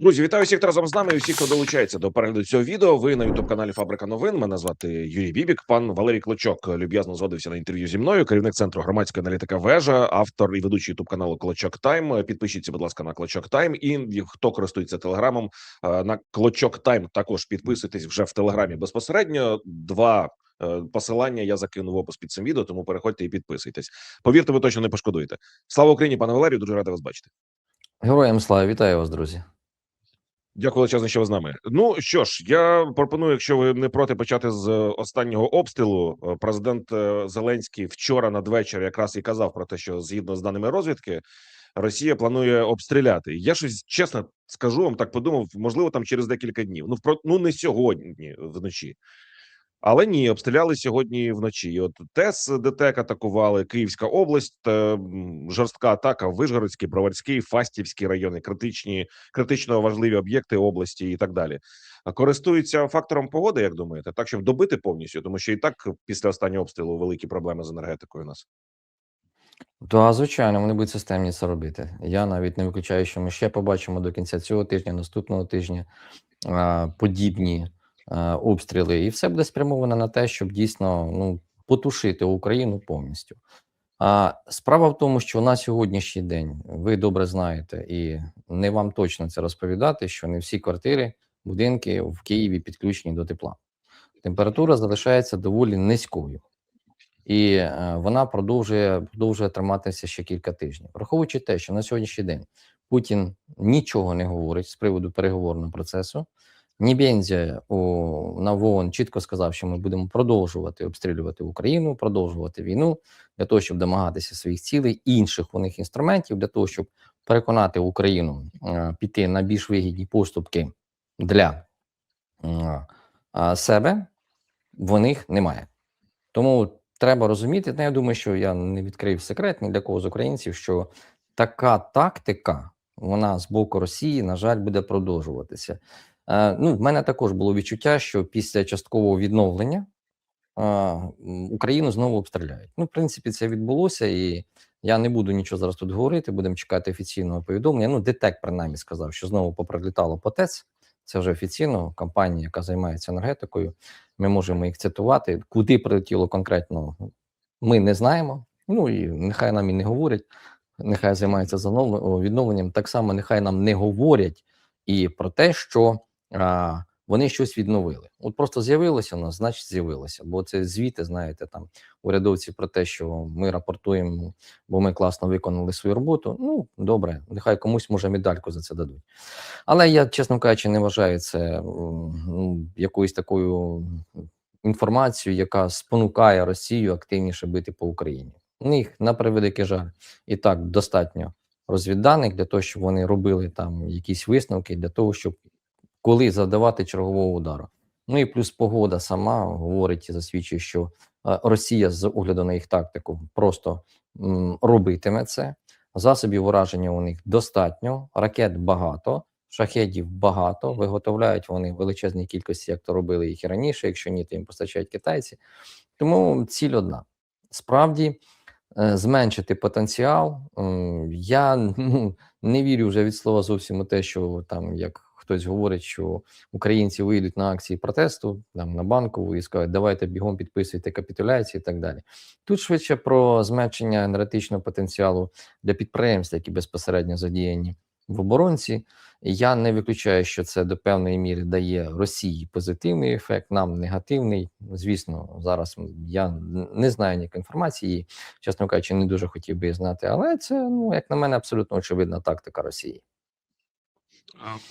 Друзі, вітаю всіх хто разом з нами. і Всіх, хто долучається до перегляду цього відео. Ви на youtube каналі Фабрика новин. Мене звати Юрій Бібік. Пан Валерій Клочок люб'язно згодився на інтерв'ю зі мною. Керівник центру громадської аналітика вежа, автор і ведучий youtube каналу Клочок Тайм. Підпишіться, будь ласка, на Клочок Тайм. І хто користується телеграмом е, на Клочок Тайм. Також підписуйтесь вже в телеграмі безпосередньо. Два е, посилання я закину в опис під цим відео, тому переходьте і підписуйтесь. Повірте, ви точно не пошкодуєте. Слава Україні, пане Валерію. Дуже радий вас бачити. Героям слава, вітаю вас, друзі. Дякую величезно, що ви з нами. Ну що ж, я пропоную, якщо ви не проти почати з останнього обстрілу. Е, Президент е, Зеленський вчора надвечір якраз і казав про те, що згідно з даними розвідки, Росія планує обстріляти. Я щось чесно скажу вам, так подумав, можливо, там через декілька днів. Ну про ну не сьогодні вночі. Але ні, обстріляли сьогодні вночі. І От ТЕС ДТЕК атакували Київська область, жорстка атака, Вишгородський, Броварський, Фастівський райони, критичні, критично важливі об'єкти області і так далі. Користуються фактором погоди, як думаєте, так щоб добити повністю, тому що і так після останнього обстрілу великі проблеми з енергетикою у нас. То, звичайно, вони будуть системні це робити. Я навіть не виключаю, що ми ще побачимо до кінця цього тижня, наступного тижня подібні обстріли, і все буде спрямовано на те, щоб дійсно ну, потушити Україну повністю. А справа в тому, що на сьогоднішній день ви добре знаєте, і не вам точно це розповідати, що не всі квартири, будинки в Києві підключені до тепла. Температура залишається доволі низькою. і е, вона продовжує продовжує триматися ще кілька тижнів. Враховуючи те, що на сьогоднішній день Путін нічого не говорить з приводу переговорного процесу. Нібензя у на ВООН чітко сказав, що ми будемо продовжувати обстрілювати Україну, продовжувати війну для того, щоб домагатися своїх цілей, інших у них інструментів для того, щоб переконати Україну е, піти на більш вигідні поступки для е, е, себе. В них немає. Тому треба розуміти. Я думаю, що я не відкрив секрет ні для кого з українців, що така тактика, вона з боку Росії, на жаль, буде продовжуватися. Е, ну, в мене також було відчуття, що після часткового відновлення е, Україну знову обстріляють. Ну, в принципі, це відбулося, і я не буду нічого зараз тут говорити. Будемо чекати офіційного повідомлення. Ну, ДТЕК, принаймні, сказав, що знову поприлітало по ТЕЦ. Це вже офіційно компанія, яка займається енергетикою. Ми можемо їх цитувати. Куди прилетіло конкретно, ми не знаємо. Ну і нехай нам і не говорять, нехай займаються відновленням. Так само нехай нам не говорять і про те, що а, вони щось відновили. От просто з'явилося у нас, значить з'явилося. Бо це звіти, знаєте, там урядовці про те, що ми рапортуємо, бо ми класно виконали свою роботу. Ну добре, нехай комусь може медальку за це дадуть. Але я, чесно кажучи, не вважаю це ну, якоюсь такою інформацією, яка спонукає Росію активніше бити по Україні. У них на превеликий жаль і так достатньо розвідданих для того, щоб вони робили там якісь висновки для того, щоб коли завдавати чергового удару. Ну і плюс погода сама говорить і засвідчує, що е, Росія з огляду на їх тактику просто робитиме це. Засобів ураження у них достатньо, ракет багато, шахедів багато. Виготовляють вони в величезній кількості, як то робили їх і раніше. Якщо ні, то їм постачають китайці. Тому ціль одна: справді е, зменшити потенціал. Я ну, не вірю вже від слова зовсім у те, що там як. Хтось говорить, що українці вийдуть на акції протесту там на банкову і скажуть, давайте бігом підписуйте капітуляції і так далі. Тут швидше про зменшення енергетичного потенціалу для підприємств, які безпосередньо задіяні в оборонці. Я не виключаю, що це до певної міри дає Росії позитивний ефект, нам негативний. Звісно, зараз я не знаю ніякої інформації, чесно кажучи, не дуже хотів би її знати, але це, ну як на мене, абсолютно очевидна тактика Росії.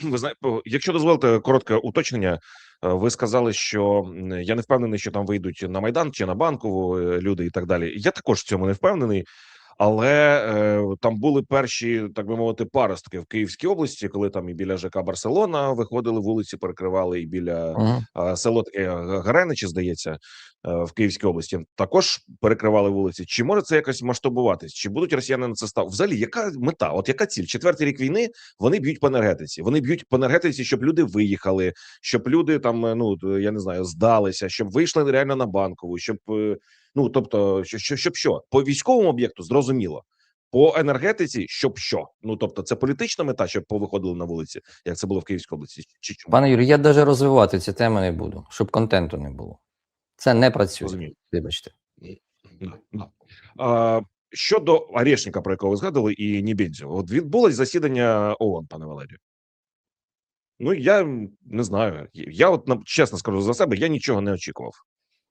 Ви знаєте, якщо дозволите коротке уточнення, е, ви сказали, що я не впевнений, що там вийдуть на майдан чи на банкову е, люди і так далі. Я також в цьому не впевнений. Але е, там були перші, так би мовити, паростки в Київській області, коли там і біля ЖК Барселона виходили вулиці, перекривали, і біля Угу. е, село таке Гареничі, здається, е, в Київській області також перекривали вулиці. Чи може це якось масштабуватись? Чи будуть росіяни на це став? Взагалі, яка мета? От яка ціль? Четвертий рік війни вони б'ють по енергетиці. Вони б'ють по енергетиці, щоб люди виїхали, щоб люди там, е, ну я не знаю, здалися, щоб вийшли реально на банкову, щоб е, ну тобто, що, що, щоб що по військовому об'єкту зрозуміло. По енергетиці, щоб що? Ну тобто, це політична мета, щоб повиходили на вулиці, як це було в Київській області, чи чому? Пане Юрій, я навіть розвивати ці теми не буду, щоб контенту не було. Це не працює. Розумію. Вибачте. Да, да. А, щодо Орешника, про якого ви згадували, і Нібензю, от відбулось засідання ООН, пане Валерію. Ну, я не знаю. Я, от чесно скажу за себе, я нічого не очікував.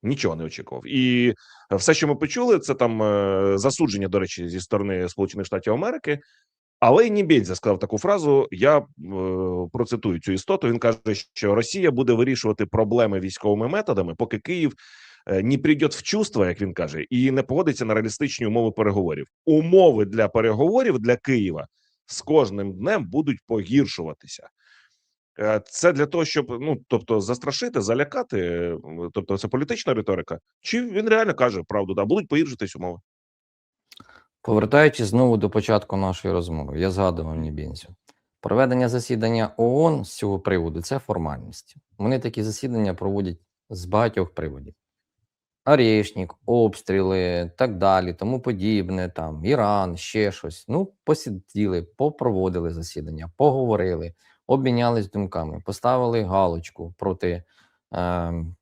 Нічого не очікував. І все, що ми почули, це там е, засудження, до речі, зі сторони Сполучених Штатів Америки. Але і Нібензя сказав таку фразу. Я е, процитую цю істоту. Він каже, що Росія буде вирішувати проблеми військовими методами, поки Київ е, не прийде в чувство, як він каже, і не погодиться на реалістичні умови переговорів. Умови для переговорів для Києва з кожним днем будуть погіршуватися. Е, Це для того, щоб ну тобто застрашити, залякати. е, Тобто, це політична риторика. Чи він реально каже правду? Да, будуть погіршитись умови. Повертаючись знову до початку нашої розмови, я згадував Нібінцю. Проведення засідання ООН з цього приводу це формальність. Вони такі засідання проводять з багатьох приводів. Орешник, обстріли, так далі, тому подібне, там Іран, ще щось. Ну, посиділи, попроводили засідання, поговорили, обмінялись думками, поставили галочку проти ем,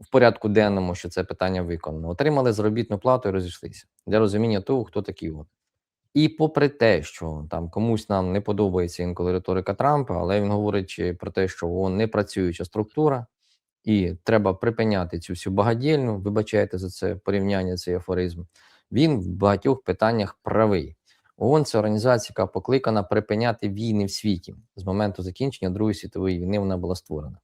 в порядку денному, що це питання виконано. Отримали заробітну плату і розійшлися для розуміння того, хто такий от. І попри те, що там комусь нам не подобається інколи риторика Трампа, але він говорить е, про те, що ООН не працююча структура, і треба припиняти цю всю багадільну, вибачайте за це порівняння, цей афоризм. Він в багатьох питаннях правий. ООН це організація, яка покликана припиняти війни в світі. З моменту закінчення Другої світової війни вона була створена.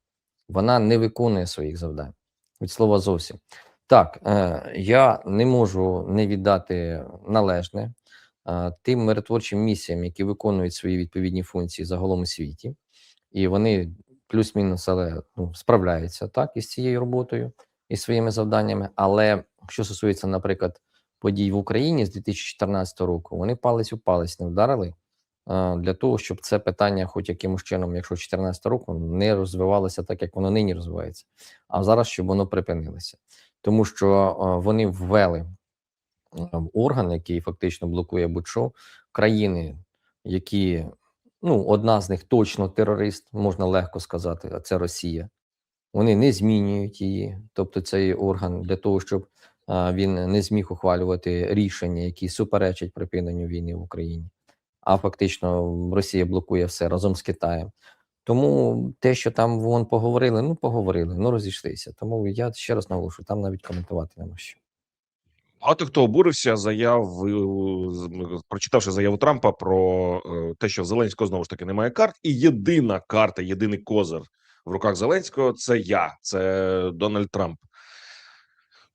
Вона не виконує своїх завдань. Від слова зовсім. Так, е, я не можу не віддати належне е, тим миротворчим місіям, які виконують свої відповідні функції загалом у світі, і вони плюс-мінус, але ну, справляються так із цією роботою і своїми завданнями. Але що стосується, наприклад, подій в Україні з 2014 року, вони палець у палець не вдарили для того, щоб це питання, хоч якимось чином, якщо 2014 року, не розвивалося так, як воно нині розвивається, а зараз щоб воно припинилося, тому що вони ввели орган, який фактично блокує будь-що країни, які ну, одна з них точно терорист, можна легко сказати, а це Росія. Вони не змінюють її, тобто цей орган для того, щоб він не зміг ухвалювати рішення, які суперечать припиненню війни в Україні. А фактично Росія блокує все разом з Китаєм. Тому те, що там вон поговорили, ну поговорили, ну розійшлися. Тому я ще раз наголошую, там навіть коментувати нема що. Багато хто обурився заяв, прочитавши заяву Трампа про е, те, що в Зеленського знову ж таки немає карт, і єдина карта, єдиний козир в руках Зеленського це я, це Дональд Трамп.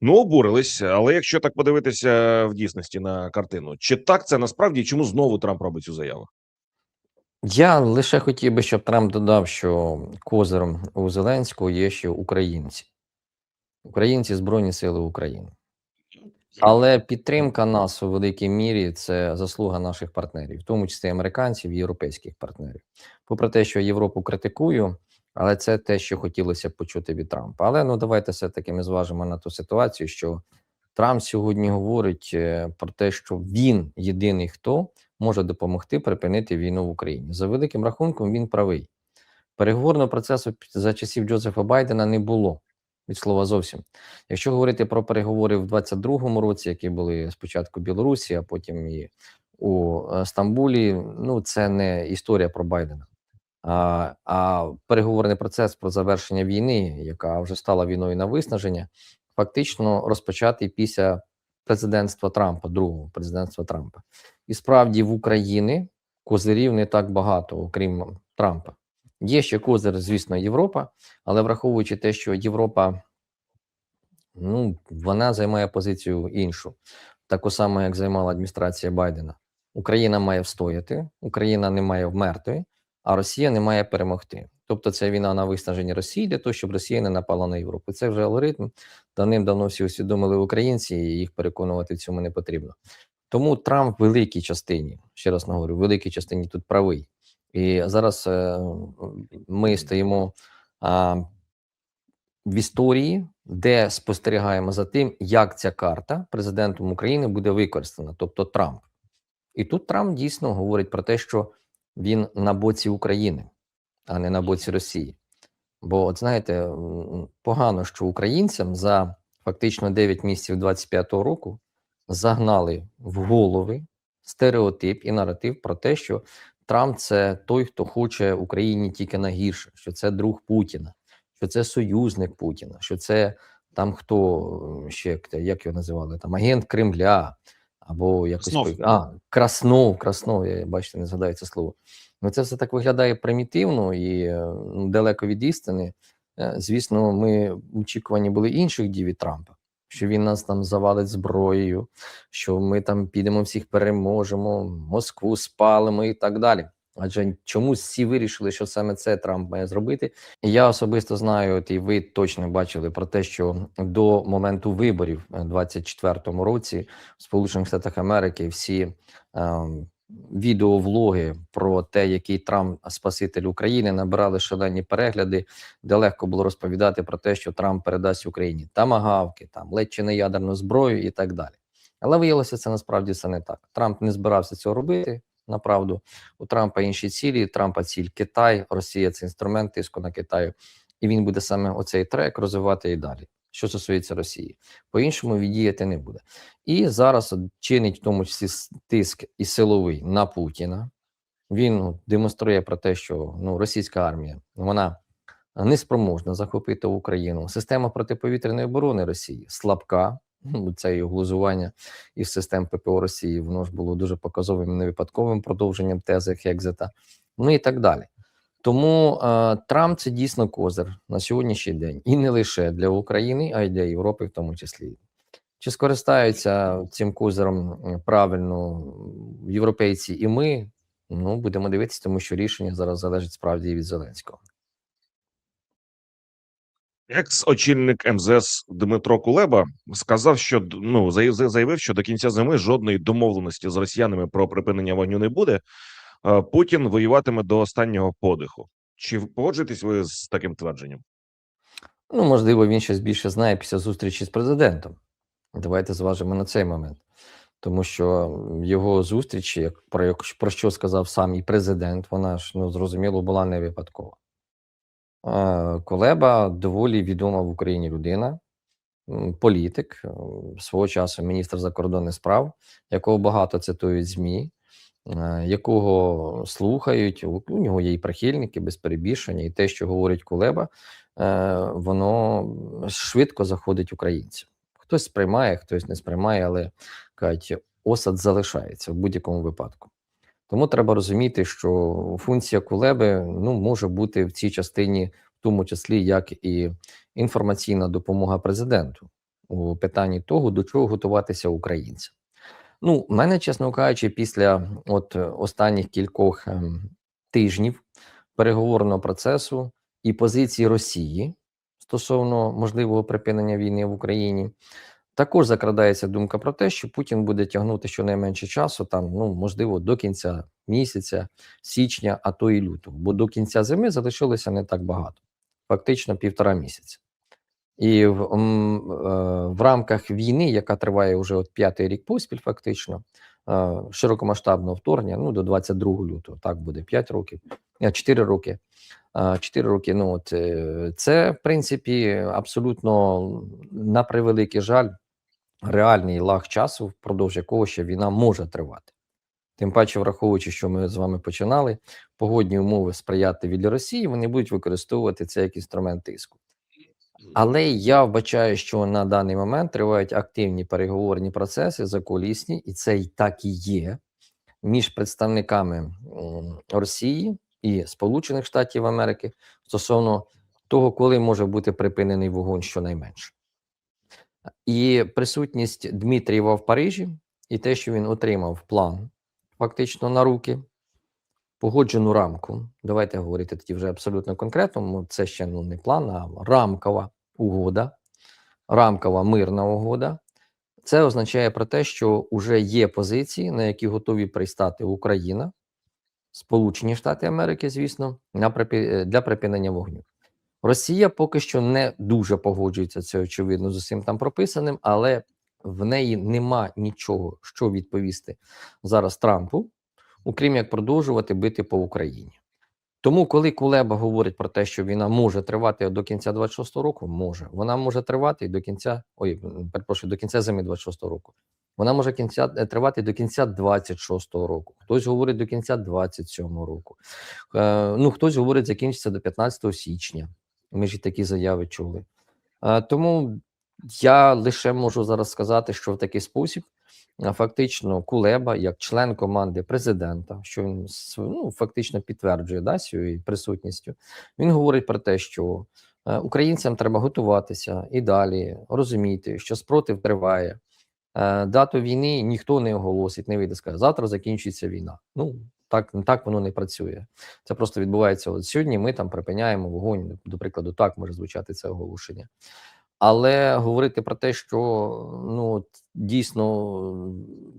Ну, обурились, але якщо так подивитися в дійсності на картину, чи так це насправді і чому знову Трамп робить цю заяву? Я лише хотів би, щоб Трамп додав, що козиром у Зеленського є ще українці, українці Збройні Сили України. Але підтримка нас у великій мірі це заслуга наших партнерів, в тому числі американців і європейських партнерів. Попри те, що Європу критикую, але це те, що хотілося почути від Трампа. Але ну давайте все таки ми зважимо на ту ситуацію, що Трамп сьогодні говорить е, про те, що він єдиний, хто може допомогти припинити війну в Україні. За великим рахунком він правий. Переговорного процесу за часів Джозефа Байдена не було від слова зовсім. Якщо говорити про переговори в 22-му році, які були спочатку в Білорусі, а потім і у е, Стамбулі, ну це не історія про Байдена. А, переговорний процес про завершення війни, яка вже стала війною на виснаження, фактично розпочатий після президентства Трампа, другого президентства Трампа. І справді в Україні козирів не так багато, окрім Трампа. Є ще козир, звісно, Європа, але враховуючи те, що Європа ну, вона займає позицію іншу, таку саму, як займала адміністрація Байдена. Україна має встояти, Україна не має вмерти, а Росія не має перемогти. Тобто це війна на виснаження Росії для того, щоб Росія не напала на Європу. Це вже алгоритм. Давним-давно всі усвідомили українці, і їх переконувати в цьому не потрібно. Тому Трамп в великій частині, ще раз наговорю, в великій частині тут правий. І зараз е, ми стоїмо а, в історії, де спостерігаємо за тим, як ця карта президентом України буде використана, тобто Трамп. І тут Трамп дійсно говорить про те, що він на боці України, а не на боці Росії. Бо, от знаєте, погано, що українцям за фактично 9 місяців 25-го року загнали в голови стереотип і наратив про те, що Трамп це той, хто хоче Україні тільки на гірше, що це друг Путіна, що це союзник Путіна, що це там хто ще як його називали, там агент Кремля або якось Краснов. а, Краснов, Краснов, я бачите, не згадаю це слово. Ну, це все так виглядає примітивно і е, ну, далеко від істини. Е, Звісно, ми очікувані були інших дій від Трампа, що він нас там завалить зброєю, що ми там підемо всіх переможемо, Москву спалимо і так далі. Адже чомусь всі вирішили, що саме це Трамп має зробити. Я особисто знаю, от і ви точно бачили про те, що до моменту виборів е, 24-му році в Сполучених Штатах Америки всі ем, відеовлоги про те, який Трамп спаситель України, набирали шалені перегляди, де легко було розповідати про те, що Трамп передасть Україні тамагавки, там ледь чи не ядерну зброю і так далі. Але виявилося, це насправді це не так. Трамп не збирався цього робити. Направду у Трампа інші цілі. Трампа ціль Китай, Росія це інструмент тиску на Китай, і він буде саме оцей трек розвивати і далі. Що стосується Росії, по-іншому віддіяти не буде. І зараз чинить в тому числі тиск і силовий на Путіна. Він ну, демонструє про те, що ну, російська армія вона неспроможна захопити Україну. Система протиповітряної оборони Росії слабка. Ну, Це її глузування із систем ППО Росії. Воно ж було дуже показовим і невипадковим продовженням тези Хекзета. Ну і так далі. Тому е, Трамп це дійсно козир на сьогоднішній день, і не лише для України, а й для Європи, в тому числі. Чи скористаються цим козиром правильно європейці і ми? Ну, будемо дивитися, тому що рішення зараз залежить справді і від Зеленського. Екс-очільник МЗС Дмитро Кулеба сказав, що ну заявив, що до кінця зими жодної домовленості з росіянами про припинення вогню не буде. Путін воюватиме до останнього подиху. Чи погоджуєтесь ви з таким твердженням? Ну, можливо, він щось більше знає після зустрічі з президентом. Давайте зважимо на цей момент. Тому що його зустрічі, про, про що сказав сам і президент, вона ж ну зрозуміло була не випадкова. Колеба доволі відома в Україні людина, політик, е, свого часу міністр закордонних справ, якого багато цитують ЗМІ, е, якого слухають. У у нього є і прихильники без перебільшення, і те, що говорить Кулеба, е, воно швидко заходить українцям. Хтось сприймає, хтось не сприймає, але кажуть, осад залишається в будь-якому випадку. Тому треба розуміти, що функція Кулеби ну, може бути в цій частині, в тому числі як і інформаційна допомога президенту у питанні того, до чого готуватися українцям. Ну, в мене, чесно кажучи, після от останніх кількох ем, тижнів переговорного процесу і позиції Росії стосовно можливого припинення війни в Україні, також закрадається думка про те, що Путін буде тягнути щонайменше часу, там, ну, можливо, до кінця місяця, січня, а то і лютого, бо до кінця зими залишилося не так багато, фактично півтора місяця. І в, е, в рамках війни, яка триває вже от п'ятий рік поспіль, фактично е, широкомасштабного вторгнення, ну до 22 лютого, так буде 5 років, 4 роки. 4 роки. Ну от е, це в принципі абсолютно на превеликий жаль, реальний лаг часу, впродовж якого ще війна може тривати. Тим паче, враховуючи, що ми з вами починали, погодні умови сприятливі для Росії, вони будуть використовувати це як інструмент тиску. Але я вбачаю, що на даний момент тривають активні переговорні процеси закулісні, і це і так і є між представниками Росії і Сполучених Штатів Америки стосовно того, коли може бути припинений вогонь щонайменше. І присутність Дмитрієва в Парижі, і те, що він отримав план фактично на руки, погоджену рамку. Давайте говорити тоді вже абсолютно конкретно. мо Це ще ну, не план, а рамкова угода, рамкова мирна угода. Це означає про те, що вже є позиції, на які готові пристати Україна, Сполучені Штати Америки, звісно, для припинення вогню. Росія поки що не дуже погоджується, це очевидно з усім там прописаним, але в неї нема нічого, що відповісти зараз Трампу, окрім як продовжувати бити по Україні. Тому, коли Кулеба говорить про те, що війна може тривати до кінця 26-го року, може. Вона може тривати і до кінця, ой, перепрошую, до кінця зими 26-го року. Вона може кінця е, тривати до кінця 26-го року. Хтось говорить до кінця 27-го року. Е, ну, хтось говорить, закінчиться до 15 січня. Ми ж і такі заяви чули. Тому я лише можу зараз сказати, що в такий спосіб фактично Кулеба, як член команди президента, що він ну, фактично підтверджує да, своєю присутністю, він говорить про те, що українцям треба готуватися і далі розуміти, що спротив триває. Дату війни ніхто не оголосить, не вийде, скаже, завтра закінчиться війна. Ну так, так воно не працює. Це просто відбувається. От сьогодні ми там припиняємо вогонь. До прикладу, так може звучати це оголошення. Але говорити про те, що ну дійсно,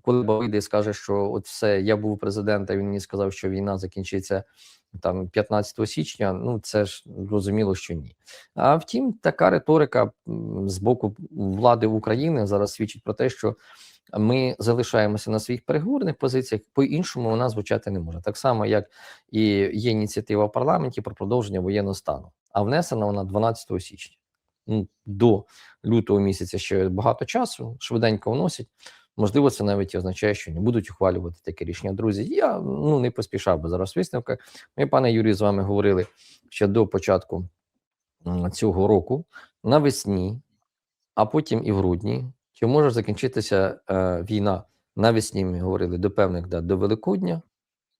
коли вийде і скаже, що от все, я був президентом, він мені сказав, що війна закінчиться там 15 січня. Ну це ж зрозуміло, що ні. А втім, така риторика з боку влади України зараз свідчить про те, що ми залишаємося на своїх переговорних позиціях, по-іншому вона звучати не може. Так само, як і є ініціатива в парламенті про продовження воєнного стану, а внесена вона 12 січня. Ну, до лютого місяця ще багато часу, швиденько вносять. Можливо, це навіть означає, що не будуть ухвалювати таке рішення. Друзі, я ну не поспішав би зараз висновка. Ми, пане Юрій, з вами говорили ще до початку цього року навесні, а потім і в грудні. Чи може закінчитися е, війна навесні? Ми говорили до певних дат до Великодня,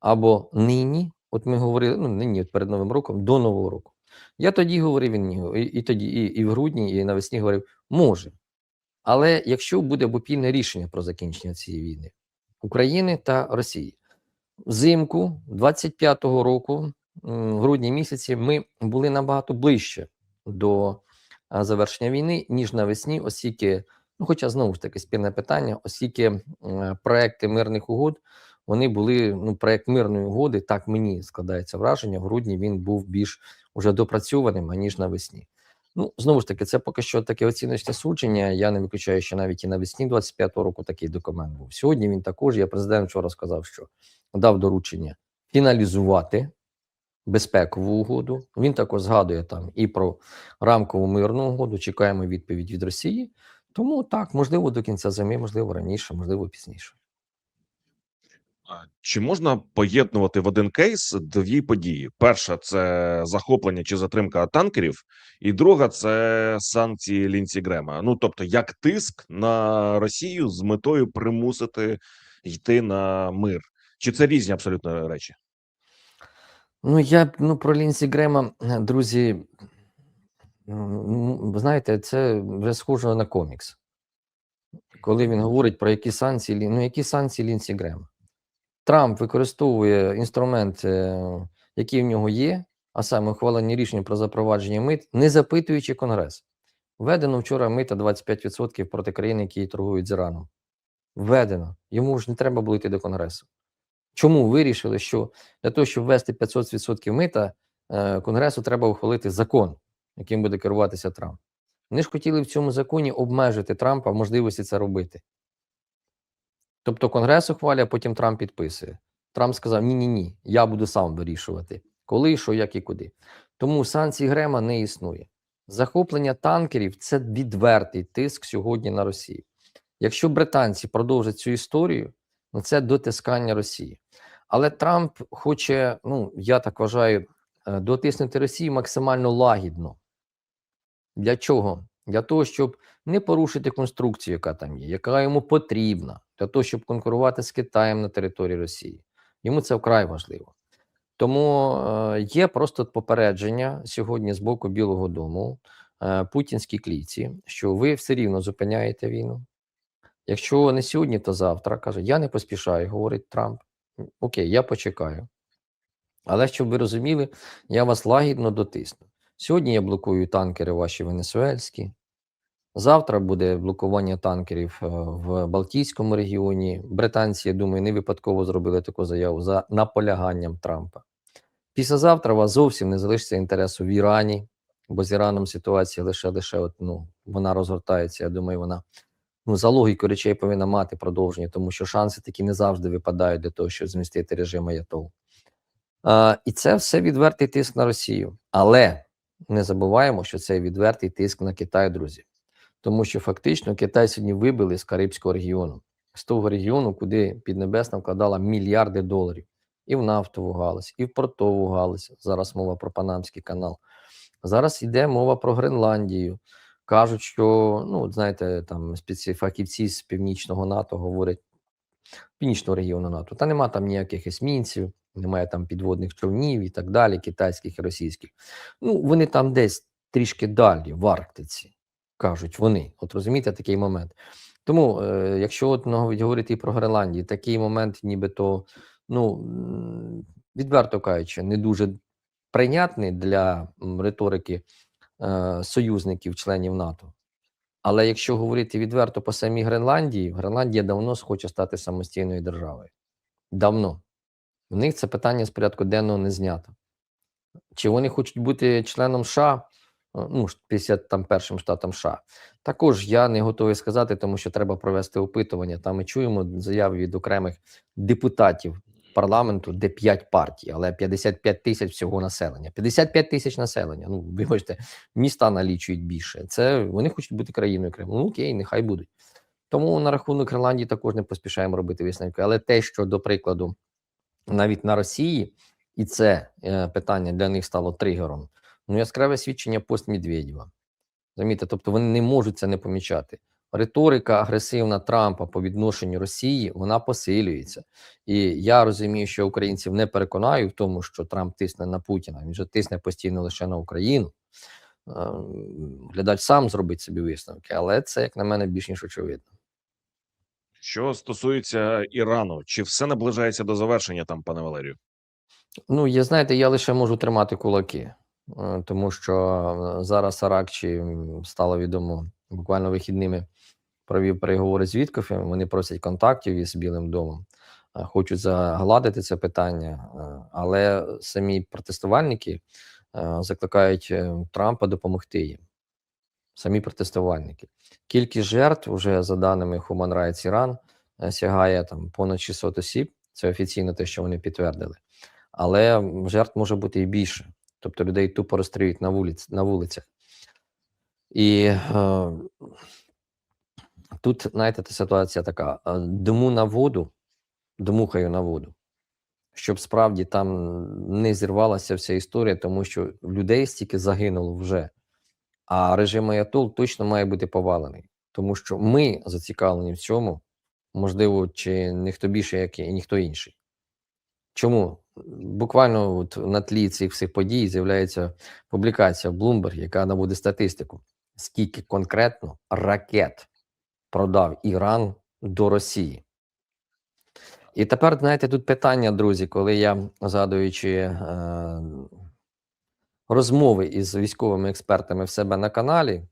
або нині, от ми говорили, ну нині от перед Новим роком, до Нового року. Я тоді говорив і, і, тоді, і, і в грудні, і навесні говорив, може. Але якщо буде обопільне рішення про закінчення цієї війни України та Росії, взимку 25-го року, в грудні місяці, ми були набагато ближче до завершення війни, ніж навесні, оскільки, ну, хоча знову ж таки спільне питання, оскільки проекти мирних угод вони були ну, проект мирної угоди. Так мені складається враження. В грудні він був більш уже допрацьованим аніж навесні. Ну знову ж таки, це поки що таке оціночне судження. Я не виключаю, що навіть і навесні 25-го року такий документ був. Сьогодні він також. Я президент вчора сказав, що дав доручення фіналізувати безпекову угоду. Він також згадує там і про рамкову мирну угоду. Чекаємо відповідь від Росії. Тому так, можливо, до кінця зими, можливо, раніше, можливо, пізніше. Чи можна поєднувати в один кейс дві події? Перша це захоплення чи затримка танкерів, і друга це санкції Лінсі Грема. Ну тобто, як тиск на Росію з метою примусити йти на мир, чи це різні абсолютно речі? Ну, я ну, про Лінсі Грема, друзі, ви знаєте, це вже схоже на комікс. Коли він говорить про які санкції, ну які санкції Лінсі Грема. Трамп використовує інструмент, е, який в нього є, а саме ухвалення рішення про запровадження мит, не запитуючи Конгрес. Введено вчора мита 25% проти країн, які торгують з Іраном. Введено. Йому ж не треба було йти до Конгресу. Чому вирішили, що для того, щоб ввести 500% мита, е, Конгресу треба ухвалити закон, яким буде керуватися Трамп. Вони ж хотіли в цьому законі обмежити Трампа в можливості це робити. Тобто Конгрес ухвалює, а потім Трамп підписує. Трамп сказав: ні, ні, ні, я буду сам вирішувати, коли, що, як і куди. Тому санкцій Грема не існує. Захоплення танкерів це відвертий тиск сьогодні на Росію. Якщо британці продовжать цю історію, ну це дотискання Росії. Але Трамп хоче, ну я так вважаю, е, дотиснути Росію максимально лагідно. Для чого? Для того, щоб не порушити конструкцію, яка там є, яка йому потрібна, для того, щоб конкурувати з Китаєм на території Росії. Йому це вкрай важливо. Тому е, є просто попередження сьогодні з боку Білого Дому, е, путінській кліці, що ви все рівно зупиняєте війну. Якщо не сьогодні, то завтра каже: Я не поспішаю, говорить Трамп. Окей, я почекаю. Але щоб ви розуміли, я вас лагідно дотисну. Сьогодні я блокую танкери ваші венесуельські. Завтра буде блокування танкерів е, в Балтійському регіоні. Британці, я думаю, не випадково зробили таку заяву за наполяганням Трампа. Післязавтра у вас зовсім не залишиться інтересу в Ірані, бо з Іраном ситуація лише лише от, ну, вона розгортається. Я думаю, вона ну, за логікою речей повинна мати продовження, тому що шанси такі не завжди випадають для того, щоб змістити режим Аятол. А, і це все відвертий тиск на Росію. Але не забуваємо, що це відвертий тиск на Китай, друзі. Тому що фактично Китай сьогодні вибили з Карибського регіону, з того регіону, куди Піднебесна вкладала мільярди доларів і в нафтову галузь, і в портову галузь. Зараз мова про Панамський канал. Зараз йде мова про Гренландію. Кажуть, що ну, знаєте, там спеці... фахівці з північного НАТО говорять північного регіону НАТО. Та нема там ніяких есмінців, немає там підводних човнів і так далі, китайських і російських. Ну, вони там десь трішки далі, в Арктиці, кажуть вони. От розумієте такий момент. Тому, е, якщо от говорити і про Гренландію, такий момент, нібито, ну відверто кажучи, не дуже прийнятний для риторики е, союзників, членів НАТО. Але якщо говорити відверто по самій Гренландії, Гренландія давно хоче стати самостійною державою. Давно. В них це питання з порядку денного не знято. Чи вони хочуть бути членом США, ну, ж 51 штатом США? Також я не готовий сказати, тому що треба провести опитування. Там ми чуємо заяви від окремих депутатів парламенту, де 5 партій, але 55 тисяч всього населення. 55 тисяч населення. Ну, вибачте, міста налічують більше. Це вони хочуть бути країною окремо. Ну окей, нехай будуть. Тому на рахунок Ірландії також не поспішаємо робити висновки. Але те, що до прикладу, навіть на Росії, і це е, питання для них стало тригером. Ну, яскраве свідчення пост Медведєва. Розумієте, тобто вони не можуть це не помічати. Риторика агресивна Трампа по відношенню Росії вона посилюється. І я розумію, що українців не переконаю в тому, що Трамп тисне на Путіна. Він же тисне постійно лише на Україну. Е, Глядач сам зробить собі висновки, але це, як на мене, більш ніж очевидно. Що стосується Ірану, чи все наближається до завершення там, пане Валерію? Ну, я знаєте, я лише можу тримати кулаки, е, тому що е, зараз Аракчі стало відомо буквально вихідними провів переговори з Віткофем. Вони просять контактів із Білим домом, е, хочуть загладити це питання, е, але самі протестувальники е, закликають Трампа допомогти їм. Самі протестувальники. Кількість жертв вже за даними Human Rights Iran сягає там понад 600 осіб. Це офіційно те, що вони підтвердили. Але жертв може бути і більше. Тобто людей тупо розстрілюють на, вулиць, на вулицях. І е, тут, знаєте, та ситуація така: е, диму на воду, дмухаю на воду, щоб справді там не зірвалася вся історія, тому що людей стільки загинуло вже. А режим Аятол точно має бути повалений, тому що ми зацікавлені в цьому, можливо, чи ніхто більше, як і ніхто інший. Чому? Буквально от на тлі цих всіх подій з'являється публікація в Bloomberg, яка наводить статистику, скільки конкретно ракет продав Іран до Росії. І тепер, знаєте, тут питання, друзі, коли я згадуючи е, розмови із військовими експертами в себе на каналі,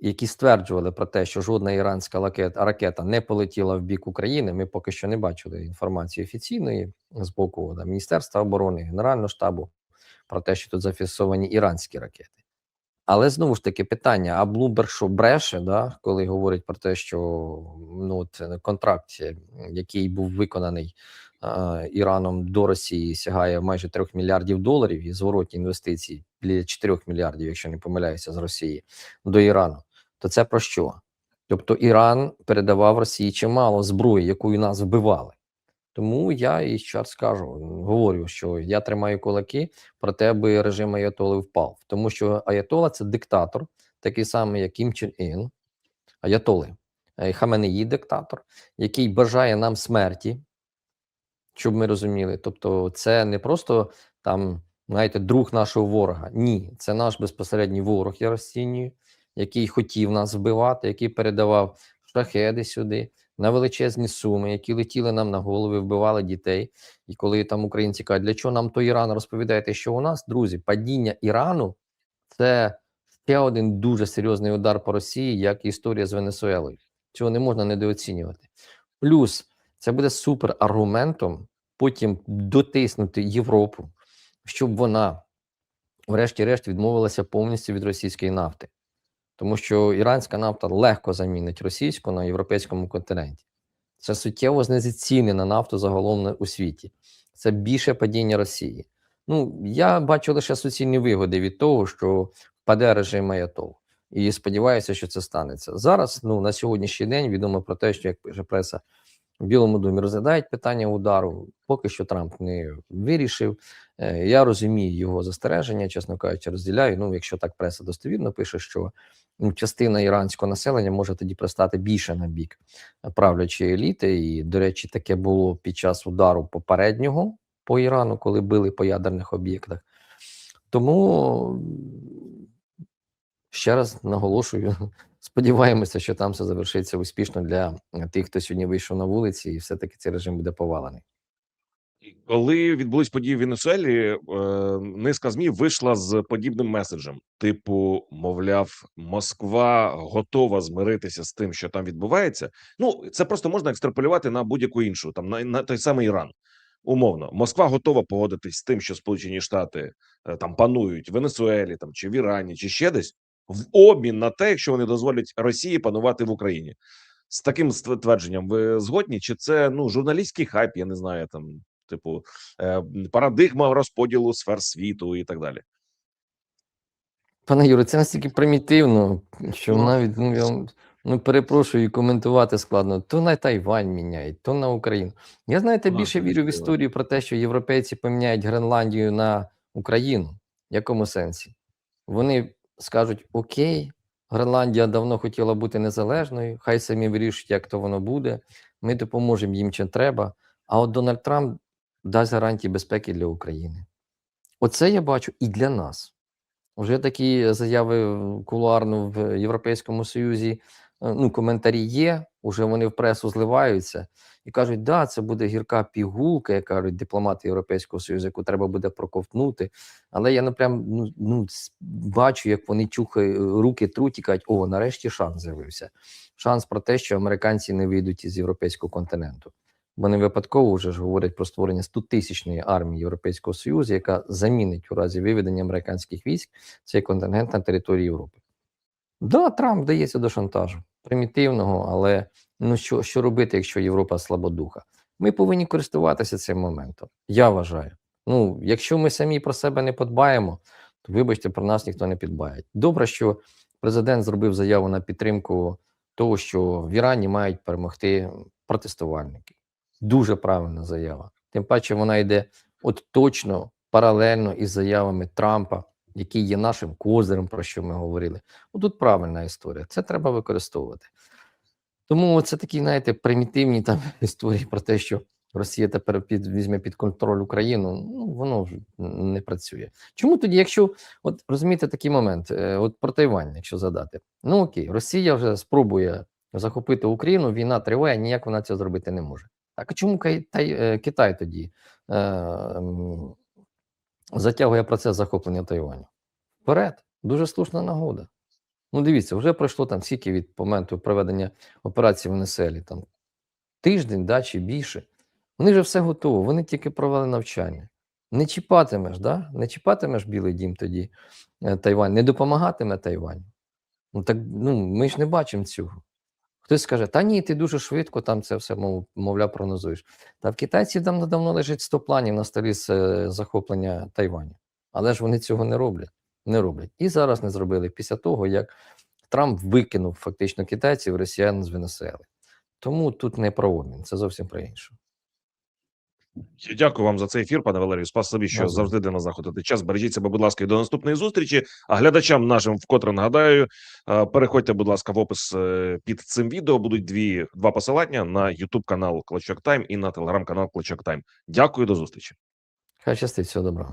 які стверджували про те, що жодна іранська ракета, не полетіла в бік України. Ми поки що не бачили інформації офіційної з боку да, Міністерства оборони, Генерального штабу про те, що тут зафіксовані іранські ракети. Але знову ж таки питання: а Блумберг що бреше, да, коли говорить про те, що ну, от, е, контракт, е, який був виконаний е, Іраном до Росії, сягає майже 3 мільярдів доларів і зворотні інвестиції біля 4 мільярдів, якщо не помиляюся, з Росії до Ірану. То це про що? Тобто Іран передавав Росії чимало зброї, якою нас вбивали. Тому я і раз скажу, говорю, що я тримаю кулаки про те, аби режим Аятоли впав. Тому що Аятола це диктатор, такий самий, як Кім Чен Ін, Аятоли, е, Хаменеї диктатор, який бажає нам смерті, щоб ми розуміли. Тобто, це не просто там, знаєте, друг нашого ворога. Ні, це наш безпосередній ворог, я розцінюю, який хотів нас вбивати, який передавав шахеди сюди на величезні суми, які летіли нам на голови, вбивали дітей. І коли там українці кажуть, для чого нам то Іран розповідаєте, що у нас, друзі, падіння Ірану це ще один дуже серйозний удар по Росії, як історія з Венесуелою. Цього не можна недооцінювати. Плюс це буде супер аргументом потім дотиснути Європу, щоб вона, врешті-решт, відмовилася повністю від російської нафти. Тому що іранська нафта легко замінить російську на європейському континенті. Це суттєво знизить ціни на нафту загалом у світі. Це більше падіння Росії. Ну, я бачу лише суцільні вигоди від того, що впаде режим Аятол. І сподіваюся, що це станеться. Зараз, ну, на сьогоднішній день відомо про те, що як пише преса в Білому домі розглядають питання удару. Поки що Трамп не вирішив. Е, Я розумію його застереження, чесно кажучи, розділяю. Ну, якщо так преса достовірно пише, що ну, частина іранського населення може тоді пристати більше на бік правлячої еліти. І, до речі, таке було під час удару попереднього по Ірану, коли били по ядерних об'єктах. Тому ще раз наголошую, сподіваємося, що там все завершиться успішно для е, тих, хто сьогодні вийшов на вулиці, і все-таки цей режим буде повалений. Коли відбулись події в Венесуелі, е, низка змі вийшла з подібним меседжем: типу, мовляв, Москва готова змиритися з тим, що там відбувається. Ну це просто можна екстраполювати на будь-яку іншу, там на, на той самий Іран. Умовно, Москва готова погодитись з тим, що Сполучені Штати е, там панують в Венесуелі, там чи в Ірані, чи ще десь, в обмін на те, якщо вони дозволять Росії панувати в Україні. З таким твердженням ви згодні? Чи це ну журналістський хайп? Я не знаю там типу е, парадигма розподілу сфер світу і так далі. Пане Юре, це настільки примітивно, що Ну, навіть ну, я ну, перепрошую, коментувати складно. То на Тайвань міняють, то на Україну. Я знаєте, Ну, більше вірю в історію про те, що європейці поміняють Гренландію на Україну. В якому сенсі? Вони скажуть: Окей, Гренландія давно хотіла бути незалежною, хай самі вирішують, як то воно буде. Ми допоможемо їм чим треба. А от Дональд Трамп дасть гарантії безпеки для України. Оце я бачу і для нас. Вже такі заяви кулуарно в Європейському Союзі, е, ну, коментарі є, уже вони в пресу зливаються і кажуть, да, це буде гірка пігулка, як кажуть дипломати Європейського Союзу, яку треба буде проковтнути. Але я ну, прям, ну, ну, бачу, як вони чухають, руки труть і кажуть, о, нарешті шанс з'явився. Шанс про те, що американці не вийдуть із європейського континенту. Бо не випадково вже ж говорять про створення 100-тисячної армії Європейського Союзу, яка замінить у разі виведення американських військ цей континент на території Європи. Да, Трамп вдається до шантажу примітивного, але ну що, що робити, якщо Європа слабодуха? Ми повинні користуватися цим моментом. Я вважаю. Ну, якщо ми самі про себе не подбаємо, то вибачте, про нас ніхто не підбає. Добре, що президент зробив заяву на підтримку того, що в Ірані мають перемогти протестувальники. Дуже правильна заява. Тим паче вона йде от точно паралельно із заявами Трампа, який є нашим козирем, про що ми говорили. Ну, тут правильна історія. Це треба використовувати. Тому це такі, знаєте, примітивні там історії про те, що Росія тепер під, візьме під контроль Україну. Ну, воно ж не працює. Чому тоді, якщо от розумієте такий момент, е, от про Тайвань, якщо задати, ну окей, Росія вже спробує захопити Україну, війна триває, ніяк вона цього зробити не може. Так а чому е, Китай тоді е, затягує процес захоплення Тайваню? Вперед, дуже слушна нагода. Ну, дивіться, вже пройшло там скільки від моменту проведення операції в Венеселі, там тиждень, да, чи більше. Вони вже все готово, вони тільки провели навчання. Не чіпатимеш, да? не чіпатимеш Білий дім тоді е, Тайвань, не допомагатиме Тайвань. Ну так ну, ми ж не бачимо цього. Хтось скаже, та ні, ти дуже швидко там це все, мов, мовляв, прогнозуєш. Та в китайців давно давно лежить 100 планів на столі з е, захоплення Тайваню. Але ж вони цього не роблять. Не роблять. І зараз не зробили після того, як Трамп викинув фактично китайців, росіян з Венесуели. Тому тут не про обмін, це зовсім про інше. Дякую вам за цей ефір, пане Валерію. Спасибі, що Добре. завжди для нас заходити час. Бережіть себе, будь ласка, і до наступної зустрічі. А глядачам нашим вкотре нагадаю, е, переходьте, будь ласка, в опис е, під цим відео. Будуть дві два посилання на YouTube канал Клочок Тайм і на телеграм канал Клочок Тайм. Дякую, до зустрічі. Хай щастить, всього доброго.